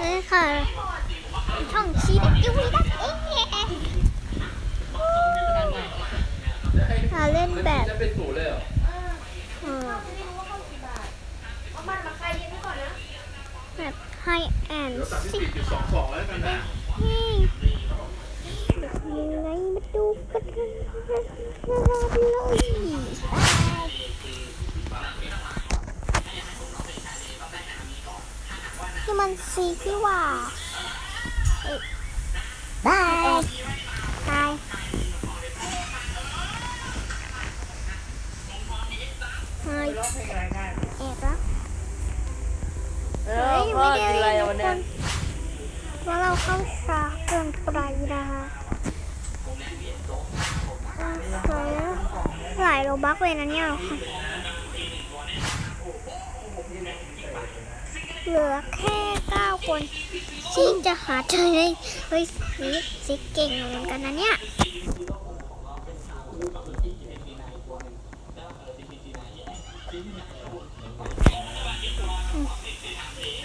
นี่ค่ะช่องชีวิตยูวีนักเองมาเล่นแบบจะเป็นศูนย์เลยเหรอเออเอามันมาคลายเย็นไว้ก่อนนะแบบไฮแอนเดี๋ยวสามซิสิบจุดสองสองแล้วกันนะนี่ยังไงมาดูกันเลย นี่มันซีที่ว่าเอ้ยบายบายเฮ้ยร้องเพลงอะไรได้เอกแล้วเอเฮ้อยพ่อกินอะไรอะวันทุกเนี้คยนว่าเราเข้าชาเกินไปนะคะสวยนะหลายโลบักเลยนะเนี่ย เหลือแค่เก้าคนซิกจะหาเจอได้เฮ้ยซิกซิเก่งเหมือนกันนะเนี่ย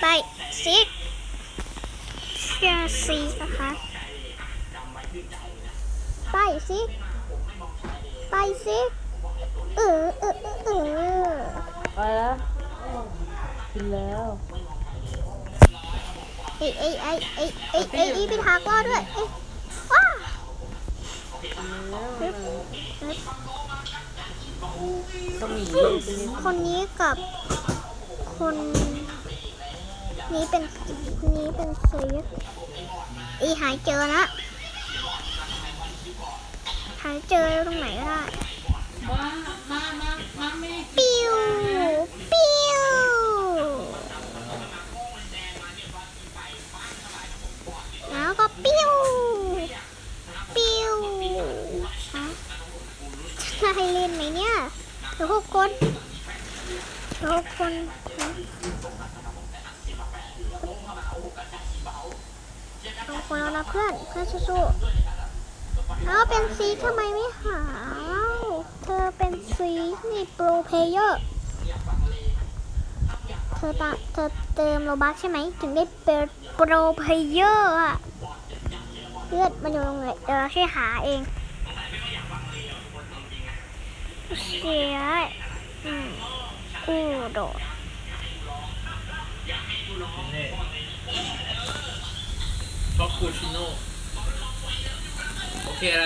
ไปซิกเชียร์ซีนะคะไปซิไปซิเออเออเออเออไปแล้วกินแล้ว เอ้ยเอ้ยเอ้ยเอ้ยเอ้ยเอ้ยเอ้ไปทากล้อด้วยเอ้ยว้าปึ๊บปึ๊บก็มีคนนี้กับคนนี้เป็นคนนี้เป็นเซีอีหายเจอละหายเจอตรงไหนก็ได้ปิ้ว เหลือหกคนเหลือหกคนนะหกคนแล้วนะเพื่อนเพื่อนสู้ๆแล้วเป็นซีทำไมไม่หาเล่าเธอเป็นซีนี่โปรเพเยอร์เธอตาเธอเติมโลบัคใช่ไหม ถึงได้เป็นโปรเพเยอร์อะเลือดมันอยู่ตรงไหนเดี๋ยวเราช่วยหาเอง เสียอูโดดช็อกคูชิโน่โอเคอะไร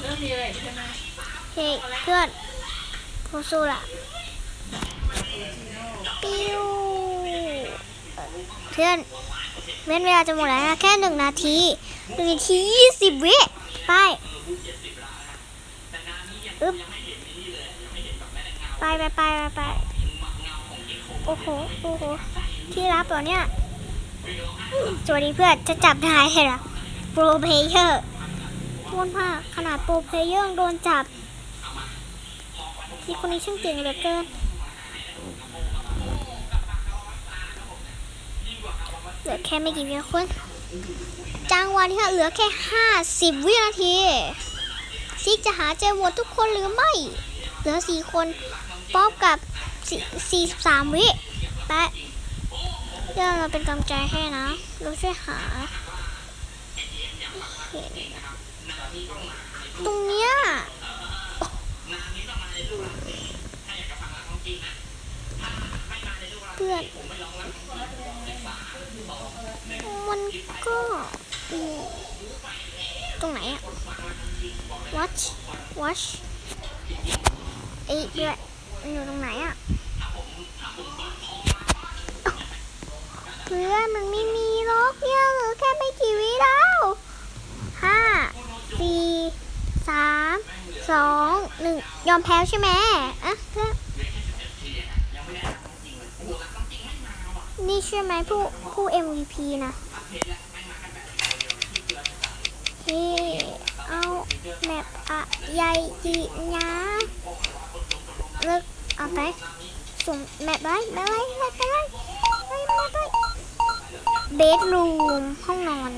เรื่องมีอะไรใช่ไหมเฮ้ยเพื่อนสู้ๆล่ะปิ้วเพื่อนเว้นเวลาจะหมดแล้วนะแค่หนึ่งนาทีหนึ่งนาทียี่สิบวิไปอึ๊บ ไปไปไปไปไปโอ้โหโอ้โหที่รับเหรอเนี่ยสวัสดีเพื่อนจะจับได้เหรอโปรเพเยอร์พูดมาขนาดโปรเพเยอร์โดนจับที่คนนี้ช่างเก่งเหลือเกินเหลือแค่ไม่กี่วินาทีจังหวะนี้ค่ะเหลือแค่ห้าสิบวินาทีซิกจะหาเจอหมดทุกคนหรือไม่ เหลือสี่คน ป๊อบกับสี่สิบสามวิแปะเดี๋ยวเราเป็นกำลังใจให้นะ เราช่วยหาเห็นตรงเนี้ยเพื่อนมันก็ตรงไหนอะ watch watch ไอ้ยเพื่อน มันอยู่ตรงไหนอะเพื่อนมันไม่มีหรอกเนี่ยหลือแค่ไม่กี่วิแล้วห้าสี่สามสองหนึ่งยอมแพ้ใช่ไหมอะเพื่อนนี่ใช่ไหมผู้ผู้ MVP นะเฮ้เอาแมปอะใหญ่จีนะ เลิกเอาไปสุ่มแมปไปแมปไปแมปไปแมปไปเบดรูมห้องนอน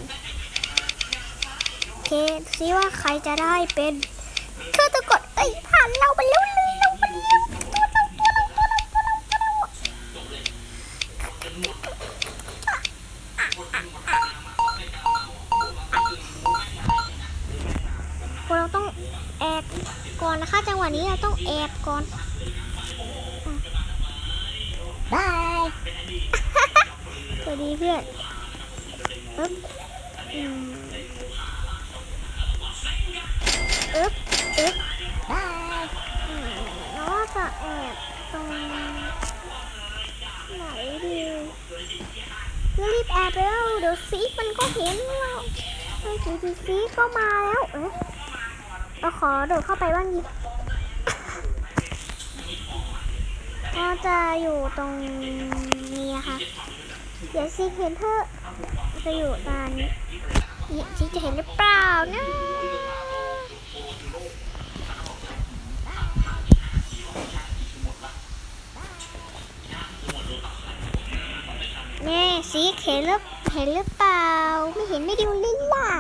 โอเคซิว่าใครจะได้เป็น ดีเพื่อนอึ๊บอืมอึ๊บอึ๊บบายอืมแล้วว่าจะแอบตรงไหนดีรีบแอบไปแล้วเดี๋ยวซีมันก็เห็นเราเฮ้ยจีซีก็มาแล้วเอ๊ะเราขอโดดเข้าไปบ้างดิก็จะอยู่ตรงนี้นะคะ เดี๋ยวซีเห็นเธอจะอยู่ตานนี้เนี่ยซีจะเห็นหรือเปล่านะแน่ซีเห็นหรือเห็นหรือเปล่า ไม่เห็นไม่ดูลิล่ะ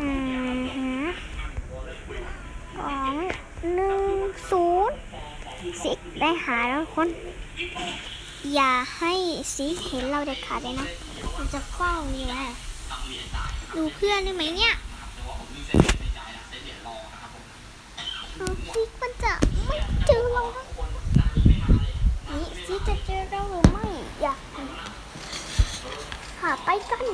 อืมฮะสองหนึ่งศูนย์ซิได้หาแล้วคน อย่าให้ซีเห็นเราเด็ดขาดเลยนะมันจะเฝ้าอยู่แหละดูเพื่อนได้ไหมเนี่ยซีมันจะไม่เจอเรานะนี่ซีจะเจอเราหรือไม่อยากหาไปกัน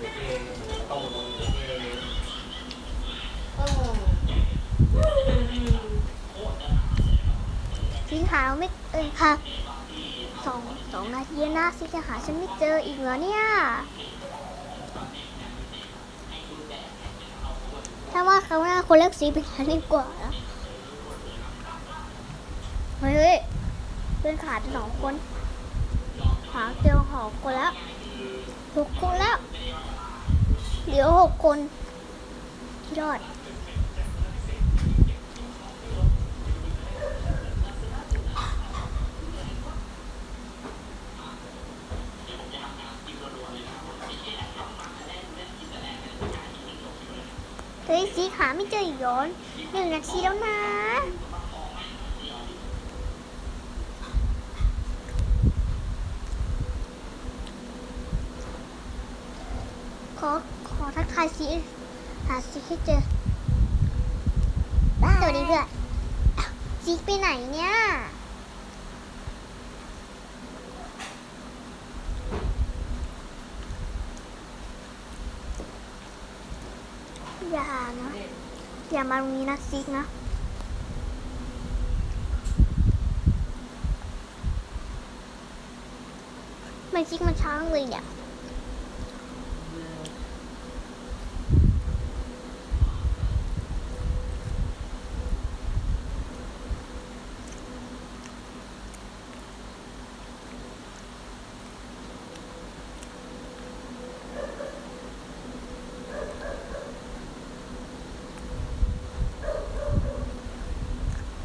สีขาวไม่เอ้ยค่ะสองสองนาทีนะสิจะหาฉันไม่เจออีกเหรอเนี่ยถ้าว่าเขาหน้าคนเลือกสีเป็นฉันดีกว่านะเฮ้ยเฮ้ยเพื่อนขาดสองคน หาเจอหอคนแล้วหกคนแล้ว เหลือหกคน ยอด เฮ้ยสีขาไม่เจออีกย้อนหนึ่งนาทีแล้วนะ ขอ ขอทักทายสีหาสีให้เจอ สวัสดีเพื่อนอ้าวสีไปไหนเนี่ยอย่านะ อย่ามาตรงนี้นะซิกนะไม่ซิกมันช้างเลยเนี่ย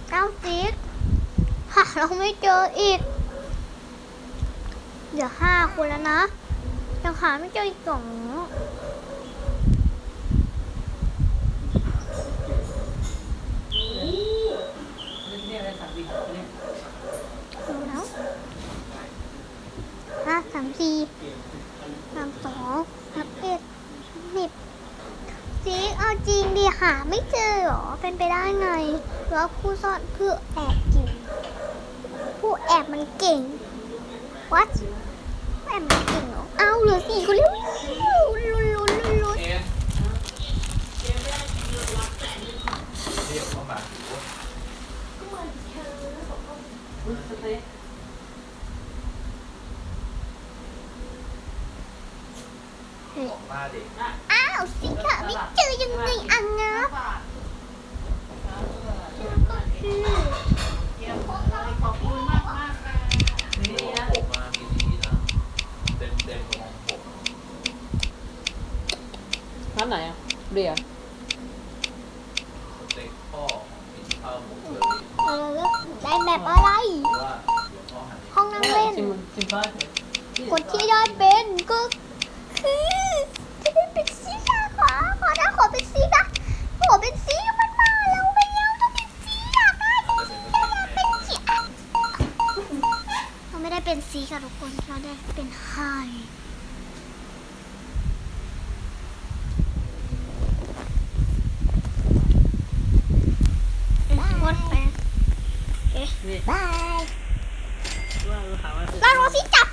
เก้าซิกหา เราไม่เจออีกเหลือห้าคนแล้วนะยังหาไม่เจออีกสองดูแล้วห้าสามสี่สามสองสามเอ็ดสิบซิกเอาจริงดิหาไม่เจอหรอ เป็นไปได้ไงหรือว่าผู้ซ่อนเพื่อแอบ แอบมันเก่ง what แอบมันเก่งเหรอเอาเหลือสี่คนแล้วลุ้นลุ้นลุ้นลุ้น เอ็นเรียกเข้ามา ส บอกมาเด็ก อ้าวสิค่ะไม่เจอยังไงอะงับคือ นี่นะผมมามีดีนะเต็มเต็มของผม ร้านไหนอะเบียร์ สเต็กพ่อกินข้าวหมูเลย เออได้แบบอะไร หรือว่าเดี๋ยวพ่อหัน ห้องนั่งเล่น ชิมชิมบ้าน คนที่ได้เป็ นก็คือจะได้เป็นซีค่ะขอขอนะขอเป็นซีค่ะขอเป็นซีมันมาแล้วไปแล้วต้องเป็นซีอยากได้ซีอยากเป็นซีอะเราไม่ได้เป็นซีค่ะทุกคนเราได้เป็นไฮหมดไปนี่บายว่าเราถามว่าแล้วโรซี่จับ